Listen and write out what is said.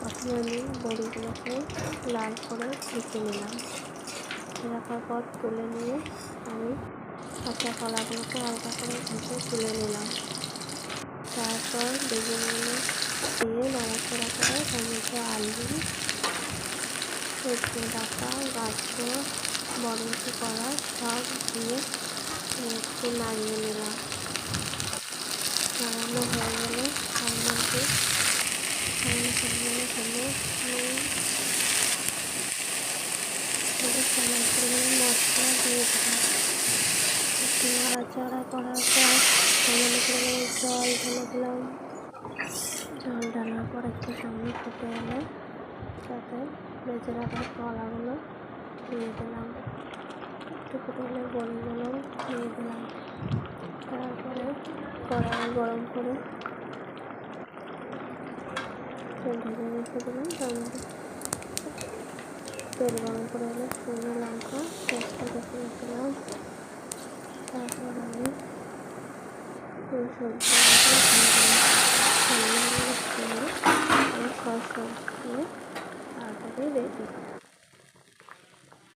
প্রথমে আমি বড়িগুলোকে লাল করে ভেজে নিলাম। রাখার পর তুলে নিয়ে আমি কাঁচা কলাগুলোকে হালকা করে ভেজে তুলে নিলাম। তারপর বেগুনগুলো দিয়ে নাড়াচাড়া করে মধ্যে আলু সজনে ডাটা, গাজর, বরবটি করা সব দিয়ে একটু নাড়িয়ে নিলাম। নাড়ানো হয়ে গেলে তার সামনে সামনে হলে সমান পরিমাণে মশলা দিয়ে দিলাম একটু নাড়াচাড়া করার পর সামান্য পরিমাণে জল ঢেলে দিলাম জল ঢালার পর একটু সামনে ফুটে এলে তাতে বেজে রাখা কলাগুলো দিয়ে দিলাম। একটু ফুটে এলে বড়িগুলো দিয়ে দিলাম তারপরে কড়াই গরম করে ভেজে রেখে দিলাম তার মধ্যে তেল গরম করে এলে সবজি তারপরে রেডি